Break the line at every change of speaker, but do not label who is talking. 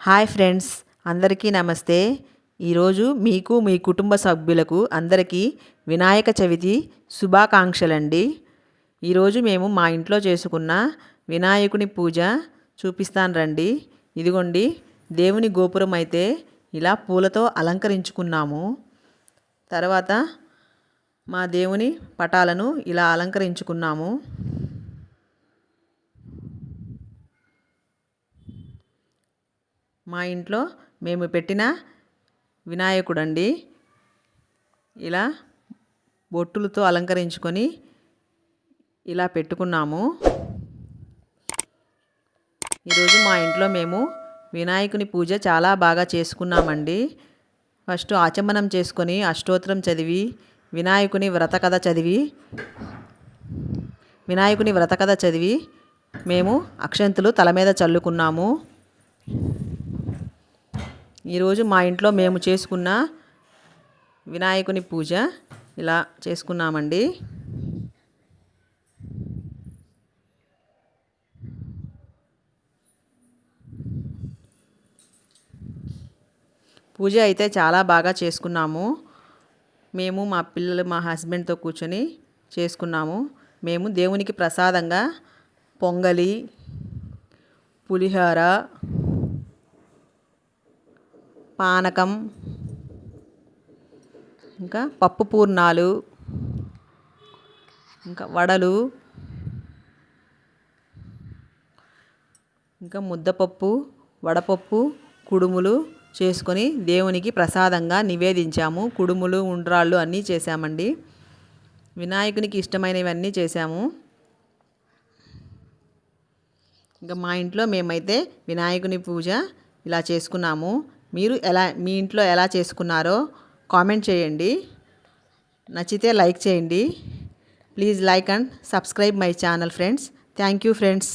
Hi friends అందరికీ నమస్తే. ఈరోజు మీకు మీ కుటుంబ సభ్యులకు అందరికీ వినాయక చవితి శుభాకాంక్షలండి. ఈరోజు మేము మా ఇంట్లో చేసుకున్న వినాయకుని పూజ చూపిస్తాను రండి. ఇదిగోండి దేవుని గోపురం అయితే ఇలా పూలతో అలంకరించుకున్నాము. తర్వాత మా దేవుని పటాలను ఇలా అలంకరించుకున్నాము. మా ఇంట్లో మేము పెట్టిన వినాయకుడు అండి ఇలా బొట్టులతో అలంకరించుకొని ఇలా పెట్టుకున్నాము. ఈరోజు మా ఇంట్లో మేము వినాయకుని పూజ చాలా బాగా చేసుకున్నామండి. ఫస్ట్ ఆచమనం చేసుకొని అష్టోత్తరం చదివి వినాయకుని వ్రత కథ చదివి వినాయకుని వ్రత కథ చదివి మేము అక్షంతులు తల మీద చల్లుకున్నాము. ఈరోజు మా ఇంట్లో మేము చేసుకున్న వినాయకుని పూజ ఇలా చేసుకున్నామండి. పూజ అయితే చాలా బాగా చేసుకున్నాము. మేము మా పిల్లలు మా హస్బెండ్తో కూర్చొని చేసుకున్నాము. మేము దేవునికి ప్రసాదంగా పొంగలి పులిహోర పానకం ఇంకా పప్పు పూర్ణాలు ఇంకా వడలు ఇంకా ముద్దపప్పు వడపప్పు కుడుములు చేసుకొని దేవునికి ప్రసాదంగా నివేదించాము. కుడుములు ఉండ్రాళ్ళు అన్నీ చేశామండి. వినాయకునికి ఇష్టమైనవన్నీ చేశాము. ఇంకా మా ఇంట్లో మేమైతే వినాయకుని పూజ ఇలా చేసుకున్నాము. మీరు ఎలా మీ ఇంట్లో ఎలా చేసుకున్నారో కామెంట్ చేయండి. నచ్చితే లైక్ చేయండి. Please like and subscribe my channel friends. Thank you friends.